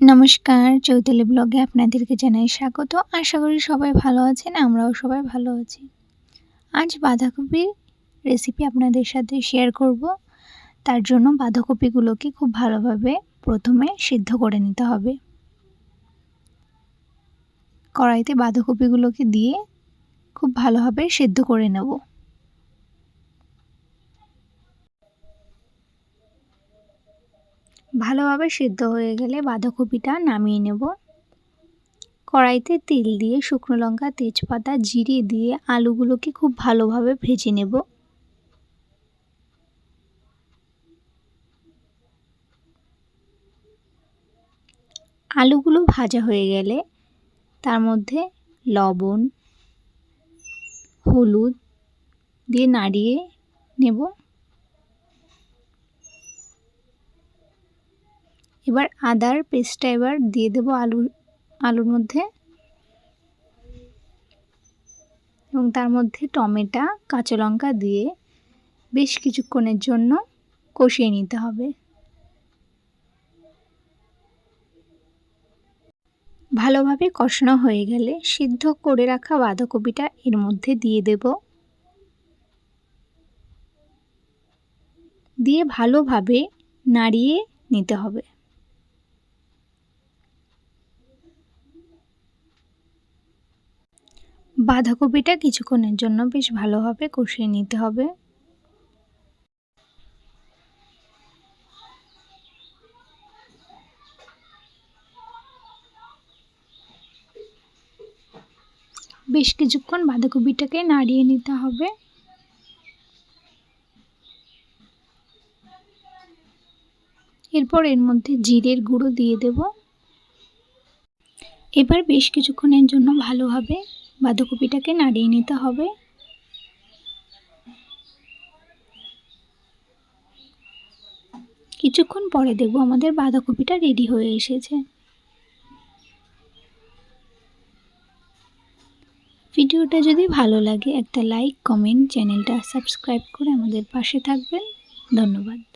নমস্কার, চৌতালি ব্লগে আপনাদেরকে জানাই স্বাগত। আশা করি সবাই ভালো আছেন, আমরাও সবাই ভালো আছি। আজ বাঁধাকপির রেসিপি আপনাদের সাথে শেয়ার করব। তার জন্য বাঁধাকপিগুলোকে খুব ভালোভাবে প্রথমে সিদ্ধ করে নিতে হবে। কড়াইতে বাঁধাকপিগুলোকে দিয়ে খুব ভালোভাবে সিদ্ধ করে নেব। ভালোভাবে সিদ্ধ হয়ে গেলে বাঁধাকপিটা নামিয়ে নেব। কড়াইতে তেল দিয়ে শুকনো লঙ্কা, তেজপাতা, জিরে দিয়ে আলুগুলোকে খুব ভালোভাবে ভেজে নেব। আলুগুলো ভাজা হয়ে গেলে তার মধ্যে লবণ, হলুদ দিয়ে নাড়িয়ে নেব। এবার আদার পেস্টটা এবার দিয়ে দেবো আলু, আলুর মধ্যে। এবং তার মধ্যে টমেটো, কাঁচা লঙ্কা দিয়ে বেশ কিছুক্ষণের জন্য কষিয়ে নিতে হবে। ভালোভাবে কষানো হয়ে গেলে সিদ্ধ করে রাখা বাঁধাকপিটা এর মধ্যে দিয়ে দেব। দিয়ে ভালোভাবে নাড়িয়ে নিতে হবে। বাঁধাকপিটা কিছুক্ষণের জন্য বেশ ভালোভাবে কষিয়ে নিতে হবে। বেশ কিছুক্ষণ বাঁধাকপিটাকে নাড়িয়ে নিতে হবে। এরপর এর মধ্যে জিরের গুঁড়ো দিয়ে দেব। এবার বেশ কিছুক্ষণের জন্য ভালোভাবে বাঁধাকপিটাকে নাড়িয়ে নিতে হবে। কিছুক্ষণ পরে দেখব আমাদের বাঁধাকপিটা রেডি হয়ে এসেছে। ভিডিওটা যদি ভালো লাগে, একটা লাইক কমেন্ট চ্যানেলটা সাবস্ক্রাইব করে আমাদের পাশে থাকবেন। ধন্যবাদ।